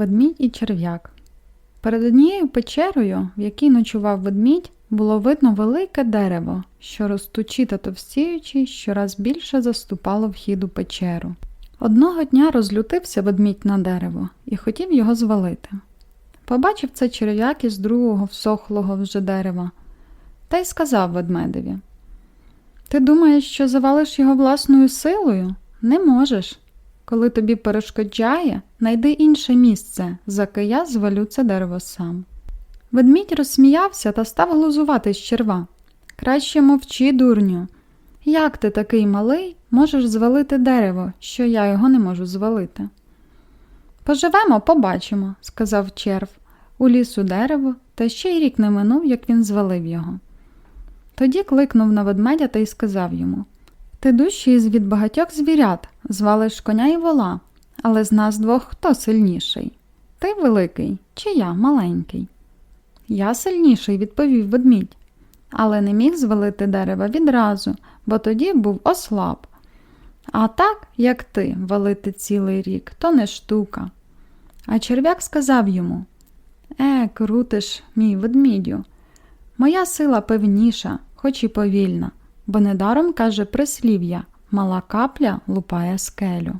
Ведмідь і черв'як. Перед однією печерою, в якій ночував ведмідь, було видно велике дерево, що ростучи та товстіючи, щораз більше заступало вхід у печеру. Одного дня розлютився ведмідь на дерево і хотів його звалити. Побачив це черв'як із другого всохлого вже дерева, та й сказав ведмедеві: Ти думаєш, що завалиш його власною силою? Не можеш. Коли тобі перешкоджає, найди інше місце, заки я звалю це дерево сам. Ведмідь розсміявся та став глузувати з черва. Краще мовчи, дурню. Як ти такий малий можеш звалити дерево, що я його не можу звалити? Поживемо, побачимо, сказав черв. У дерево, та ще й рік не минув, як він звалив його. Тоді кликнув на ведмедя та й сказав йому Ти із від багатьох звірят, звалиш коня і вола, але з нас двох хто сильніший? Ти великий чи я маленький? Я сильніший, відповів ведмідь, але не міг звалити дерева відразу, бо тоді був ослаб. А так, як ти, валити цілий рік, то не штука. А черв'як сказав йому Е, крутиш, мій ведмідю. Моя сила певніша, хоч і повільна, бо недаром каже прислів'я мала капля лупає скелю.